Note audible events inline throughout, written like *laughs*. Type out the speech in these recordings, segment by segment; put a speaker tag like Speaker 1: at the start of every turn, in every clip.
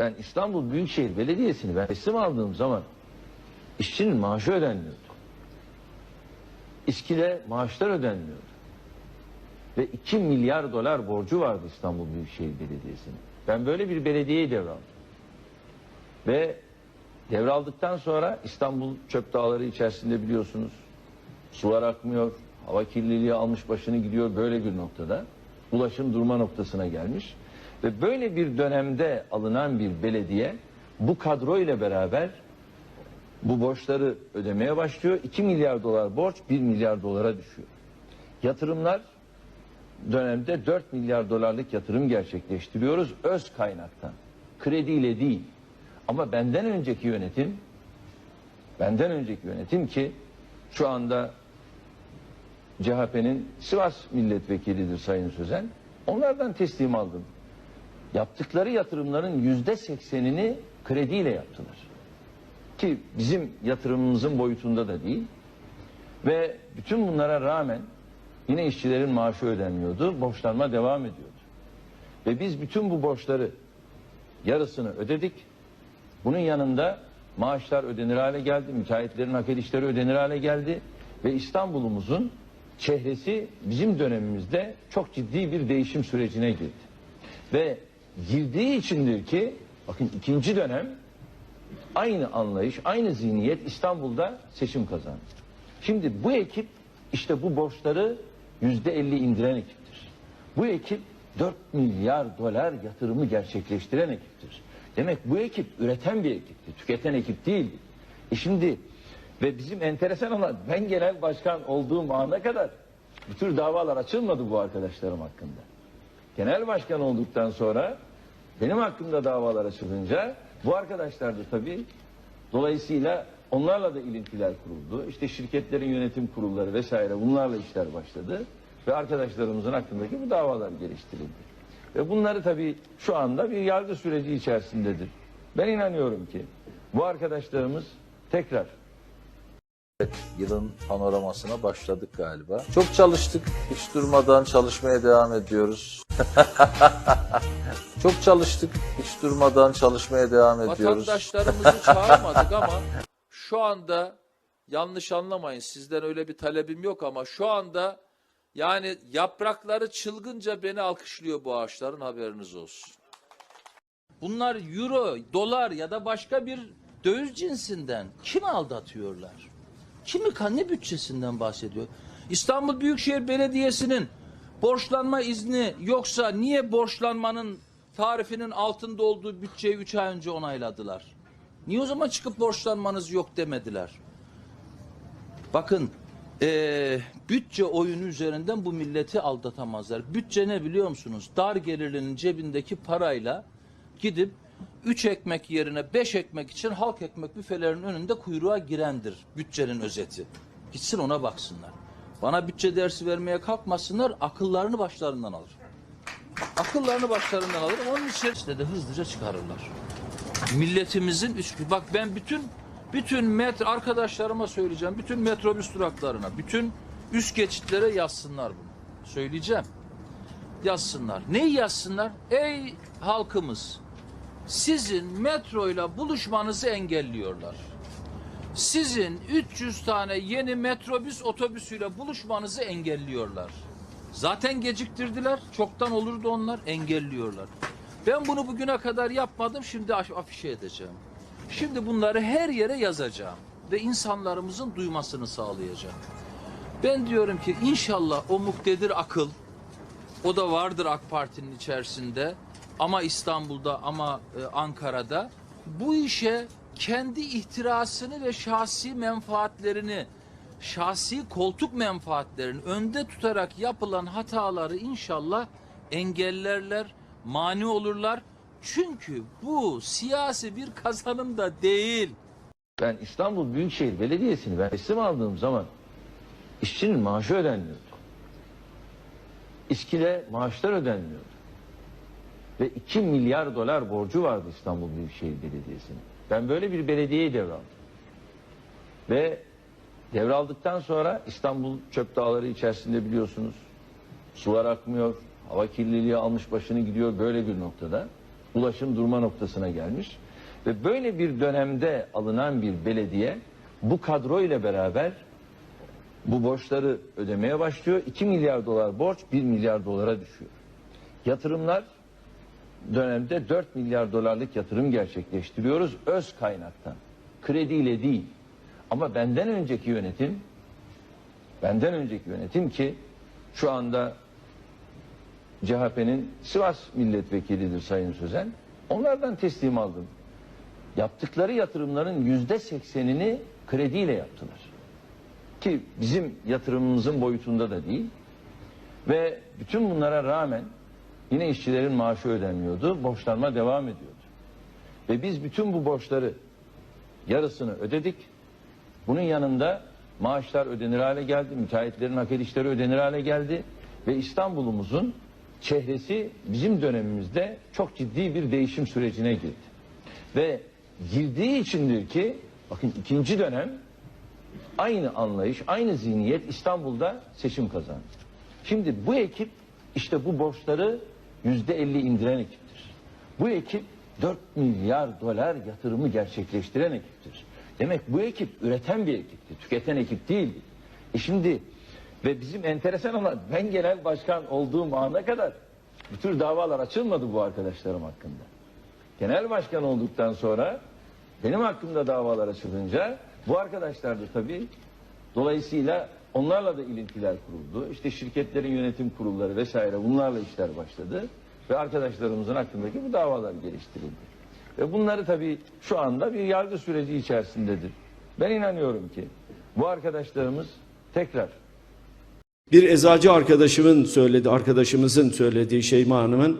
Speaker 1: Ben İstanbul Büyükşehir Belediyesi'ni ben teslim aldığım zaman işçinin maaşı ödenmiyordu. İskile maaşlar ödenmiyordu. Ve 2 milyar dolar borcu vardı İstanbul Büyükşehir Belediyesi'nin. Ben böyle bir belediyeyi devraldım. Ve devraldıktan sonra İstanbul çöp dağları içerisinde biliyorsunuz sular akmıyor, hava kirliliği almış başını gidiyor böyle bir noktada. Ulaşım durma noktasına gelmiş. Ve böyle bir dönemde alınan bir belediye bu kadro ile beraber bu borçları ödemeye başlıyor. 2 milyar dolar borç 1 milyar dolara düşüyor. Yatırımlar dönemde 4 milyar dolarlık yatırım gerçekleştiriyoruz öz kaynaktan. Krediyle değil. Ama benden önceki yönetim benden önceki yönetim ki şu anda CHP'nin Sivas milletvekilidir Sayın Sözen. Onlardan teslim aldım. Yaptıkları yatırımların yüzde seksenini krediyle yaptılar. Ki bizim yatırımımızın boyutunda da değil. Ve bütün bunlara rağmen yine işçilerin maaşı ödenmiyordu. Borçlanma devam ediyordu. Ve biz bütün bu borçları yarısını ödedik. Bunun yanında maaşlar ödenir hale geldi. Müteahhitlerin hak edişleri ödenir hale geldi. Ve İstanbul'umuzun çehresi bizim dönemimizde çok ciddi bir değişim sürecine girdi. Ve girdiği içindir ki bakın ikinci dönem aynı anlayış, aynı zihniyet İstanbul'da seçim kazandı. Şimdi bu ekip işte bu borçları yüzde elli indiren ekiptir. Bu ekip 4 milyar dolar yatırımı gerçekleştiren ekiptir. Demek bu ekip üreten bir ekipti, tüketen ekip değildi. E şimdi ve bizim enteresan olan ben genel başkan olduğum ana kadar bu tür davalar açılmadı bu arkadaşlarım hakkında. Genel başkan olduktan sonra benim hakkımda davalar açılınca bu arkadaşlar da tabii dolayısıyla onlarla da ilintiler kuruldu. İşte şirketlerin yönetim kurulları vesaire bunlarla işler başladı. Ve arkadaşlarımızın hakkındaki bu davalar geliştirildi. Ve bunları tabii şu anda bir yargı süreci içerisindedir. Ben inanıyorum ki bu arkadaşlarımız tekrar
Speaker 2: Yılın panoramasına başladık galiba. Çok çalıştık. Hiç durmadan çalışmaya devam ediyoruz. *laughs* Çok çalıştık. Hiç durmadan çalışmaya devam ediyoruz.
Speaker 3: Vatandaşlarımızı *laughs* çağırmadık ama şu anda yanlış anlamayın sizden öyle bir talebim yok ama şu anda yani yaprakları çılgınca beni alkışlıyor bu ağaçların haberiniz olsun. Bunlar euro, dolar ya da başka bir döviz cinsinden kimi aldatıyorlar? Kimi ne bütçesinden bahsediyor? İstanbul Büyükşehir Belediyesi'nin borçlanma izni yoksa niye borçlanmanın tarifinin altında olduğu bütçeyi 3 ay önce onayladılar? Niye o zaman çıkıp borçlanmanız yok demediler? Bakın eee, bütçe oyunu üzerinden bu milleti aldatamazlar. Bütçe ne biliyor musunuz? Dar gelirlinin cebindeki parayla gidip üç ekmek yerine beş ekmek için halk ekmek büfelerinin önünde kuyruğa girendir bütçenin özeti. Gitsin ona baksınlar. Bana bütçe dersi vermeye kalkmasınlar akıllarını başlarından alır. Akıllarını başlarından alır onun içerisinde de hızlıca çıkarırlar milletimizin üç bak ben bütün bütün metro arkadaşlarıma söyleyeceğim. Bütün metrobüs duraklarına, bütün üst geçitlere yazsınlar bunu. Söyleyeceğim. Yazsınlar. Neyi yazsınlar? Ey halkımız sizin metroyla buluşmanızı engelliyorlar. Sizin 300 tane yeni metrobüs otobüsüyle buluşmanızı engelliyorlar. Zaten geciktirdiler. Çoktan olurdu onlar. Engelliyorlar. Ben bunu bugüne kadar yapmadım. Şimdi af- afişe edeceğim. Şimdi bunları her yere yazacağım. Ve insanlarımızın duymasını sağlayacağım. Ben diyorum ki inşallah o muktedir akıl, o da vardır AK Parti'nin içerisinde ama İstanbul'da ama e, Ankara'da bu işe kendi ihtirasını ve şahsi menfaatlerini şahsi koltuk menfaatlerini önde tutarak yapılan hataları inşallah engellerler, mani olurlar. Çünkü bu siyasi bir kazanım da değil.
Speaker 1: ben İstanbul Büyükşehir Belediyesi'ni ben teslim aldığım zaman işçinin maaşı ödenmiyordu. İskile maaşlar ödenmiyordu. Ve 2 milyar dolar borcu vardı İstanbul Büyükşehir Belediyesi'nin. Ben böyle bir belediyeyi devraldım. Ve devraldıktan sonra İstanbul çöp dağları içerisinde biliyorsunuz sular akmıyor, hava kirliliği almış başını gidiyor böyle bir noktada. Ulaşım durma noktasına gelmiş. Ve böyle bir dönemde alınan bir belediye bu kadro ile beraber bu borçları ödemeye başlıyor. 2 milyar dolar borç 1 milyar dolara düşüyor. Yatırımlar dönemde 4 milyar dolarlık yatırım gerçekleştiriyoruz öz kaynaktan. Krediyle değil. Ama benden önceki yönetim benden önceki yönetim ki şu anda CHP'nin Sivas milletvekilidir Sayın Sözen. Onlardan teslim aldım. Yaptıkları yatırımların yüzde seksenini krediyle yaptılar. Ki bizim yatırımımızın boyutunda da değil. Ve bütün bunlara rağmen yine işçilerin maaşı ödenmiyordu. Borçlanma devam ediyordu. Ve biz bütün bu borçları yarısını ödedik. Bunun yanında maaşlar ödenir hale geldi. Müteahhitlerin hak edişleri ödenir hale geldi. Ve İstanbul'umuzun çehresi bizim dönemimizde çok ciddi bir değişim sürecine girdi. Ve girdiği içindir ki bakın ikinci dönem aynı anlayış, aynı zihniyet İstanbul'da seçim kazandı. Şimdi bu ekip işte bu borçları yüzde elli indiren ekiptir. Bu ekip 4 milyar dolar yatırımı gerçekleştiren ekiptir. Demek bu ekip üreten bir ekipti, tüketen ekip değildi. E şimdi ve bizim enteresan olan ben genel başkan olduğum ana kadar bu tür davalar açılmadı bu arkadaşlarım hakkında. Genel başkan olduktan sonra benim hakkımda davalar açılınca bu arkadaşlar da tabii dolayısıyla onlarla da ilintiler kuruldu. İşte şirketlerin yönetim kurulları vesaire bunlarla işler başladı. Ve arkadaşlarımızın hakkındaki bu davalar geliştirildi. Ve bunları tabii şu anda bir yargı süreci içerisindedir. Ben inanıyorum ki bu arkadaşlarımız tekrar
Speaker 4: Bir eczacı arkadaşımın söyledi, arkadaşımızın söylediği Şeyma Hanım'ın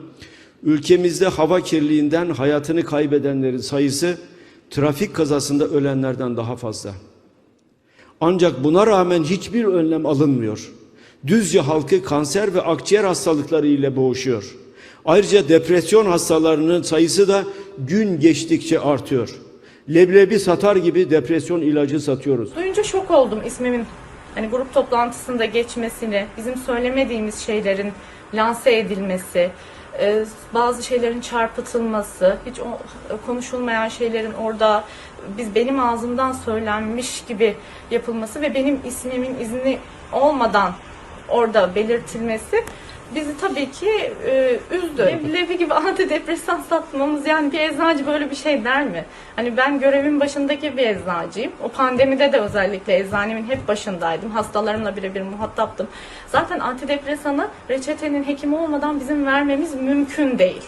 Speaker 4: ülkemizde hava kirliliğinden hayatını kaybedenlerin sayısı trafik kazasında ölenlerden daha fazla. Ancak buna rağmen hiçbir önlem alınmıyor. Düzce halkı kanser ve akciğer hastalıkları ile boğuşuyor. Ayrıca depresyon hastalarının sayısı da gün geçtikçe artıyor. Leblebi satar gibi depresyon ilacı satıyoruz.
Speaker 5: Duyunca şok oldum ismimin hani grup toplantısında geçmesini, bizim söylemediğimiz şeylerin lanse edilmesi, bazı şeylerin çarpıtılması, hiç konuşulmayan şeylerin orada biz benim ağzımdan söylenmiş gibi yapılması ve benim ismimin izni olmadan orada belirtilmesi bizi tabii ki e, üzdü. Leblebi gibi *laughs* antidepresan satmamız yani bir eczacı böyle bir şey der mi? Hani ben görevin başındaki bir eczacıyım. O pandemide de özellikle eczanemin hep başındaydım. Hastalarımla birebir muhataptım. Zaten antidepresanı reçetenin hekimi olmadan bizim vermemiz mümkün değil.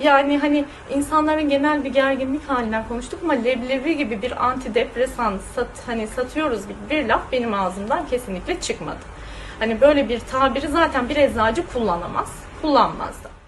Speaker 5: Yani hani insanların genel bir gerginlik halinden konuştuk ama leblebi gibi bir antidepresan sat, hani satıyoruz gibi bir laf benim ağzımdan kesinlikle çıkmadı. Hani böyle bir tabiri zaten bir eczacı kullanamaz, kullanmaz da.